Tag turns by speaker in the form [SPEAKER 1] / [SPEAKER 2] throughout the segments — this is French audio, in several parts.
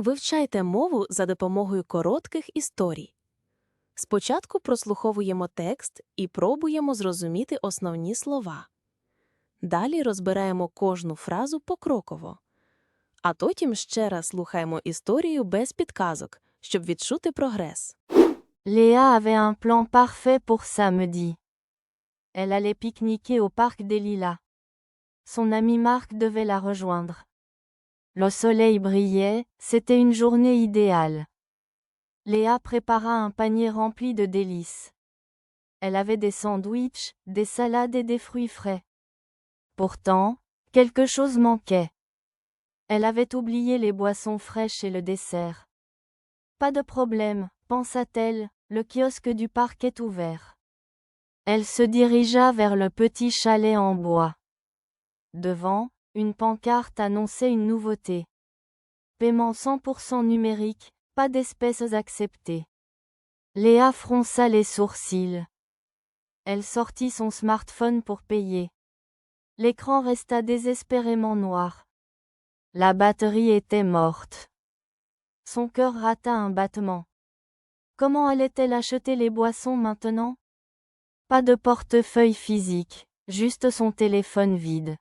[SPEAKER 1] Вивчайте мову за допомогою коротких історій. Спочатку прослуховуємо текст і пробуємо зрозуміти основні слова. Далі розбираємо кожну фразу покроково. А потім ще раз слухаємо історію без підказок, щоб відчути прогрес.
[SPEAKER 2] Léa avait un plan parfait pour samedi. Elle allait pique-niquer au parc des Lilas. Son ami Marc devait la rejoindre. Le soleil brillait, c'était une journée idéale. Léa prépara un panier rempli de délices. Elle avait des sandwichs, des salades et des fruits frais. Pourtant, quelque chose manquait. Elle avait oublié les boissons fraîches et le dessert. Pas de problème, pensa-t-elle, le kiosque du parc est ouvert. Elle se dirigea vers le petit chalet en bois. Devant, une pancarte annonçait une nouveauté. Paiement 100% numérique, pas d'espèces acceptées. Léa fronça les sourcils. Elle sortit son smartphone pour payer. L'écran resta désespérément noir. La batterie était morte. Son cœur rata un battement. Comment allait-elle acheter les boissons maintenant? Pas de portefeuille physique, juste son téléphone vide.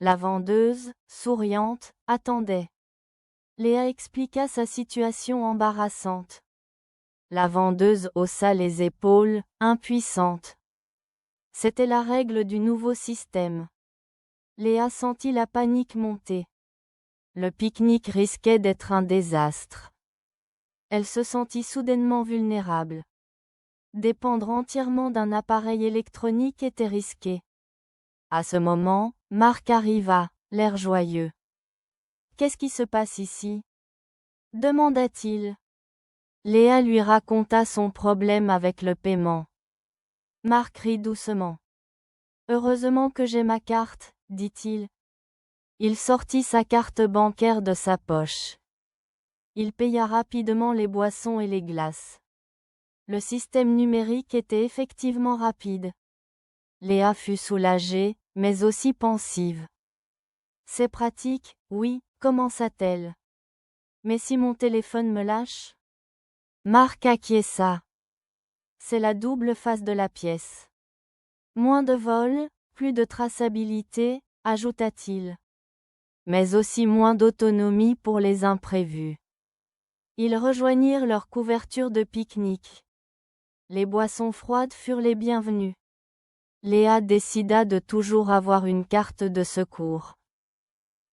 [SPEAKER 2] La vendeuse, souriante, attendait. Léa expliqua sa situation embarrassante. La vendeuse haussa les épaules, impuissante. C'était la règle du nouveau système. Léa sentit la panique monter. Le pique-nique risquait d'être un désastre. Elle se sentit soudainement vulnérable. Dépendre entièrement d'un appareil électronique était risqué. À ce moment, Marc arriva, l'air joyeux. Qu'est-ce qui se passe ici? demanda-t-il. Léa lui raconta son problème avec le paiement. Marc rit doucement. Heureusement que j'ai ma carte, dit-il. Il sortit sa carte bancaire de sa poche. Il paya rapidement les boissons et les glaces. Le système numérique était effectivement rapide. Léa fut soulagée, mais aussi pensive. C'est pratique, oui, commença-t-elle. Mais si mon téléphone me lâche? Marc acquiesça. C'est la double face de la pièce. Moins de vols, plus de traçabilité, ajouta-t-il. Mais aussi moins d'autonomie pour les imprévus. Ils rejoignirent leur couverture de pique-nique. Les boissons froides furent les bienvenues. Léa décida de toujours avoir une carte de secours.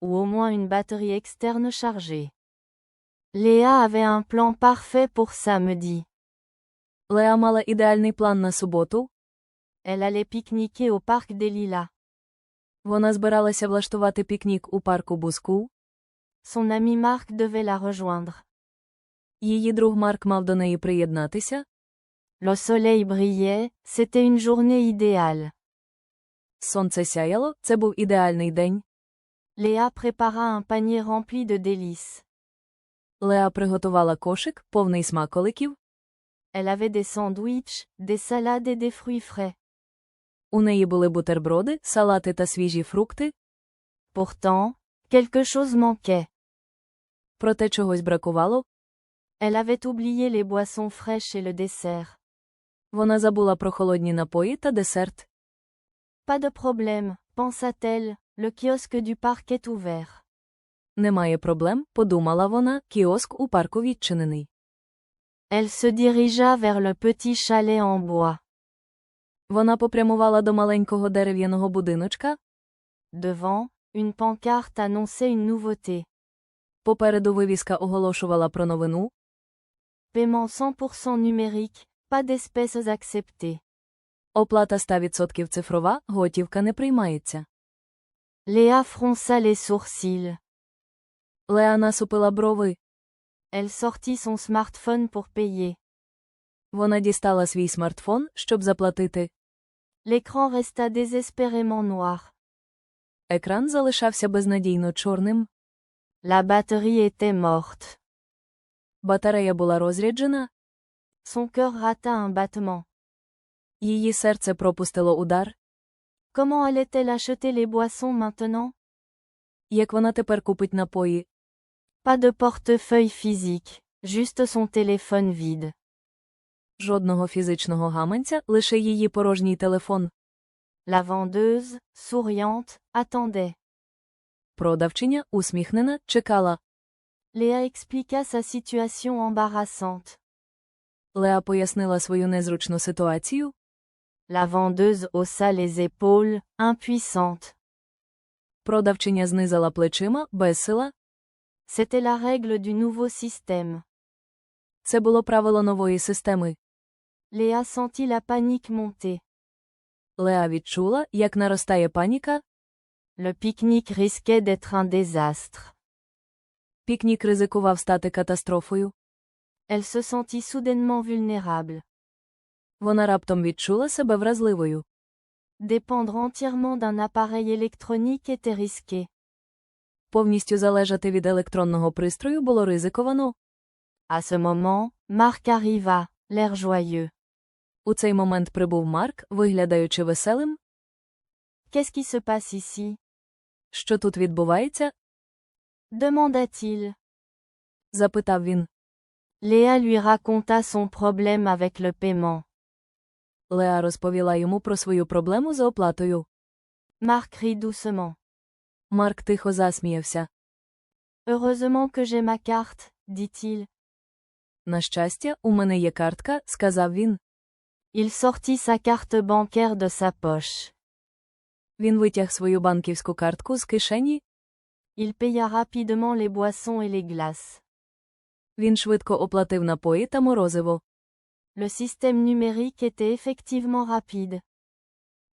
[SPEAKER 2] Ou au moins une batterie externe chargée. Léa avait un plan parfait pour samedi.
[SPEAKER 1] Леа мала ідеальний план на суботу.
[SPEAKER 2] Elle allait pique-niquer au parc des Lilas.
[SPEAKER 1] Вона збиралася влаштувати пікнік у парку Буску.
[SPEAKER 2] Son ami Marc devait la rejoindre.
[SPEAKER 1] Її друг Марк мав до неї приєднатися.
[SPEAKER 2] Le soleil brillait, c'était une journée idéale.
[SPEAKER 1] Сонце сяяло, це був ідеальний день.
[SPEAKER 2] Léa prépara un panier rempli de délices.
[SPEAKER 1] Леа приготувала кошик, повний смаколиків.
[SPEAKER 2] Elle avait des sandwichs, des salades et des fruits frais.
[SPEAKER 1] У неї були бутерброди, салати та свіжі фрукти,
[SPEAKER 2] Pourtant, quelque chose manquait.
[SPEAKER 1] проте чогось бракувало.
[SPEAKER 2] Elle avait oublié les boissons fraîches et le dessert.
[SPEAKER 1] Вона забула про холодні напої та десерт.
[SPEAKER 2] Pas de problème, pensa-t-elle, le kiosque du parc est ouvert.
[SPEAKER 1] Немає проблем, подумала вона, кіоск у парку відчинений.
[SPEAKER 2] Elle se dirigea vers le petit chalet en bois.
[SPEAKER 1] Вона попрямувала до маленького дерев'яного будиночка,
[SPEAKER 2] Devant, une pancarte annonçait une nouveauté.
[SPEAKER 1] попереду вивіска оголошувала про новину,
[SPEAKER 2] Paiement 100% numérique, pas d'espèces acceptées.
[SPEAKER 1] оплата 100% цифрова, готівка не приймається.
[SPEAKER 2] Léa fronça les sourcils.
[SPEAKER 1] Леа насупила брови.
[SPEAKER 2] Elle sortit son smartphone pour payer.
[SPEAKER 1] Вона дістала свій смартфон, щоб заплатити.
[SPEAKER 2] L'écran resta désespérément noir.
[SPEAKER 1] Екран залишався безнадійно чорним,
[SPEAKER 2] La batterie était morte.
[SPEAKER 1] батарея була розряджена,
[SPEAKER 2] Son cœur rata un battement.
[SPEAKER 1] її серце пропустило удар.
[SPEAKER 2] Comment allait-elle acheter les boissons maintenant
[SPEAKER 1] Як вона тепер купить напої?
[SPEAKER 2] Pas de portefeuille physique, juste son téléphone vide.
[SPEAKER 1] Жодного фізичного гаманця, лише її порожній телефон.
[SPEAKER 2] La vendeuse, souriante, attendait.
[SPEAKER 1] Продавчиня, усміхнена, чекала.
[SPEAKER 2] Léa expliqua sa situation embarrassante.
[SPEAKER 1] Леа пояснила свою незручну ситуацію.
[SPEAKER 2] La vendeuse haussa les épaules, impuissante.
[SPEAKER 1] Продавчиня знизила плечима, безсила.
[SPEAKER 2] C'était la règle du nouveau système.
[SPEAKER 1] Це було правило нової системи.
[SPEAKER 2] Léa sentit la panique monter.
[SPEAKER 1] Леа відчула, як наростає паніка.
[SPEAKER 2] Le pique-nique risquait d'être un désastre.
[SPEAKER 1] Пікнік ризикував стати катастрофою.
[SPEAKER 2] Elle se sentit soudainement vulnérable.
[SPEAKER 1] Вона раптом відчула себе вразливою.
[SPEAKER 2] Dépendre entièrement d'un appareil électronique était risqué.
[SPEAKER 1] Повністю залежати від електронного пристрою було ризиковано.
[SPEAKER 2] À ce moment, Marc arriva, l'air joyeux.
[SPEAKER 1] У цей момент прибув Марк, виглядаючи веселим.
[SPEAKER 2] Qu'est-ce qui se passe ici
[SPEAKER 1] Що тут відбувається?
[SPEAKER 2] demanda-t-il.
[SPEAKER 1] запитав він.
[SPEAKER 2] Léa lui raconta son problème avec le paiement.
[SPEAKER 1] Леа розповіла йому про свою проблему з оплатою.
[SPEAKER 2] Marc rit doucement.
[SPEAKER 1] Марк тихо засміявся.
[SPEAKER 2] Heureusement que j'ai ma carte, dit-il.
[SPEAKER 1] На щастя, у мене є картка, сказав він.
[SPEAKER 2] Il sortit sa carte bancaire de sa poche.
[SPEAKER 1] Він витяг свою банківську картку з кишені.
[SPEAKER 2] Il paya rapidement les boissons et les glaces.
[SPEAKER 1] Він швидко оплатив напої та морозиво.
[SPEAKER 2] Le système numérique était effectivement rapide.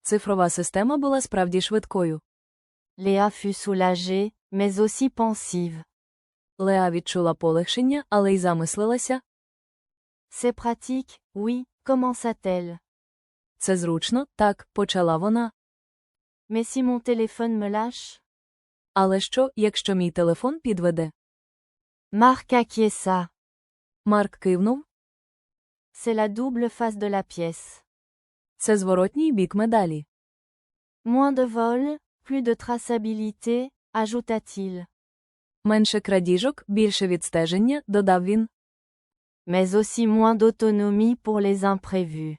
[SPEAKER 1] Цифрова система була справді швидкою.
[SPEAKER 2] Léa fut soulagée, mais aussi pensive.
[SPEAKER 1] Леа відчула полегшення, але й замислилася.
[SPEAKER 2] C'est pratique, oui, commença-t-elle.
[SPEAKER 1] Це зручно, так, почала вона.
[SPEAKER 2] Mais si mon téléphone me lâche
[SPEAKER 1] Але що, якщо мій телефон підведе?
[SPEAKER 2] Marc acquiesça.
[SPEAKER 1] Марк кивнув.
[SPEAKER 2] C'est la double face de la pièce.
[SPEAKER 1] Це зворотній бік медалі.
[SPEAKER 2] Moins de vols, plus de traçabilité, ajouta-t-il.
[SPEAKER 1] Менше крадіжок, більше відстеження, додав він.
[SPEAKER 2] Mais aussi moins d'autonomie pour les imprévus.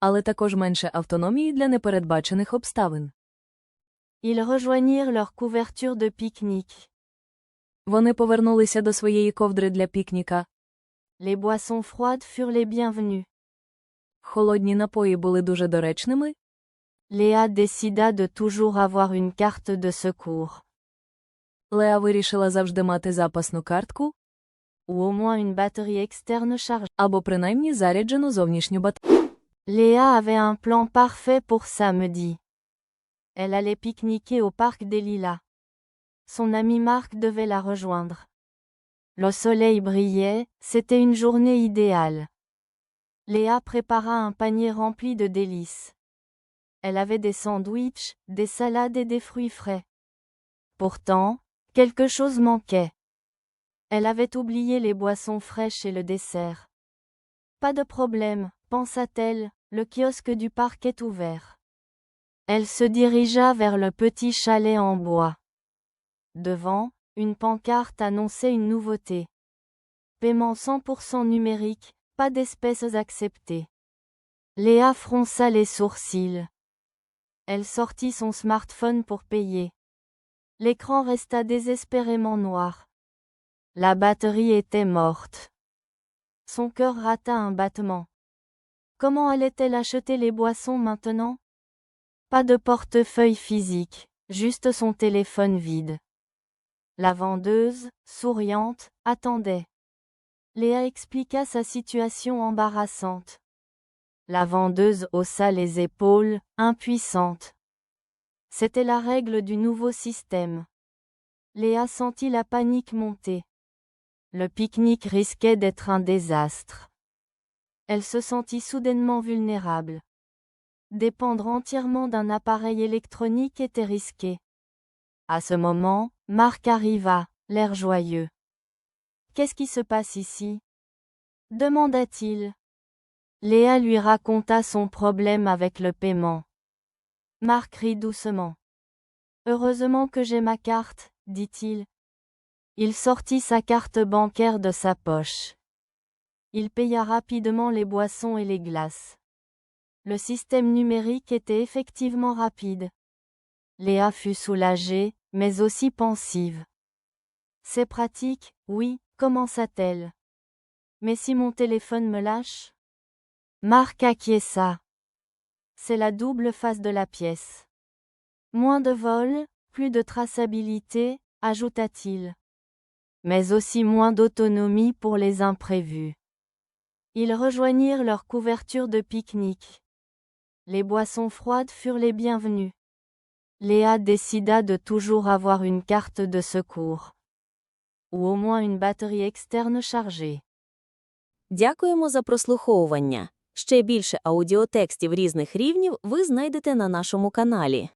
[SPEAKER 1] Але також менше автономії для непередбачених обставин.
[SPEAKER 2] Ils rejoignirent leur couverture de pique-nique.
[SPEAKER 1] Вони повернулися до своєї ковдри для пікніка.
[SPEAKER 2] Les boissons froides furent les bienvenues.
[SPEAKER 1] Холодні напої були дуже доречними.
[SPEAKER 2] Léa décida de toujours avoir une carte de secours.
[SPEAKER 1] Леа вирішила завжди мати запасну картку
[SPEAKER 2] Ou au moins une batterie externe chargée.
[SPEAKER 1] або принаймні заряджену зовнішню батарею.
[SPEAKER 2] Léa avait un plan parfait pour samedi. Elle allait pique-niquer au parc des Lilas. Son ami Marc devait la rejoindre. Le soleil brillait, c'était une journée idéale. Léa prépara un panier rempli de délices. Elle avait des sandwichs, des salades et des fruits frais. Pourtant, quelque chose manquait. Elle avait oublié les boissons fraîches et le dessert. Pas de problème, pensa-t-elle, le kiosque du parc est ouvert. Elle se dirigea vers le petit chalet en bois. Devant, une pancarte annonçait une nouveauté. Paiement 100% numérique, pas d'espèces acceptées. Léa fronça les sourcils. Elle sortit son smartphone pour payer. L'écran resta désespérément noir. La batterie était morte. Son cœur rata un battement. Comment allait-elle acheter les boissons maintenant? Pas de portefeuille physique, juste son téléphone vide. La vendeuse, souriante, attendait. Léa expliqua sa situation embarrassante. La vendeuse haussa les épaules, impuissante. C'était la règle du nouveau système. Léa sentit la panique monter. Le pique-nique risquait d'être un désastre. Elle se sentit soudainement vulnérable. Dépendre entièrement d'un appareil électronique était risqué. À ce moment, Marc arriva, l'air joyeux. Qu'est-ce qui se passe ici? demanda-t-il. Léa lui raconta son problème avec le paiement. Marc rit doucement. Heureusement que j'ai ma carte, dit-il. Il sortit sa carte bancaire de sa poche. Il paya rapidement les boissons et les glaces. Le système numérique était effectivement rapide. Léa fut soulagée, mais aussi pensive. C'est pratique, oui, commença-t-elle. Mais si mon téléphone me lâche? Marc acquiesça. C'est la double face de la pièce. Moins de vols, plus de traçabilité, ajouta-t-il. Mais aussi moins d'autonomie pour les imprévus. Ils rejoignirent leur couverture de pique-nique. Les boissons froides furent les bienvenues. Léa décida de toujours avoir une carte de secours. Ou au moins une batterie externe chargée.
[SPEAKER 1] Дякуємо за прослуховування. Ще більше аудіотекстів різних рівнів ви знайдете на нашому каналі.